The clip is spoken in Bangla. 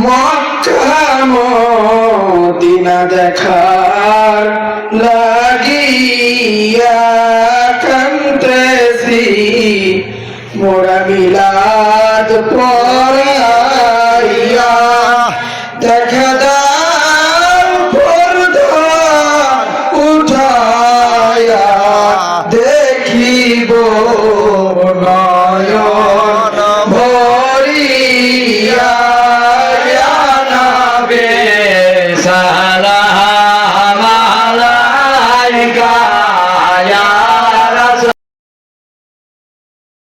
মক্কা মদিনা দেখার লাগিয়া কান্তেছি মোরা মিলাদ পড়াইয়া দেখা দাও পর্দা উঠায়া দেখিব নয়ন ভরিয়া নবী আলাইকা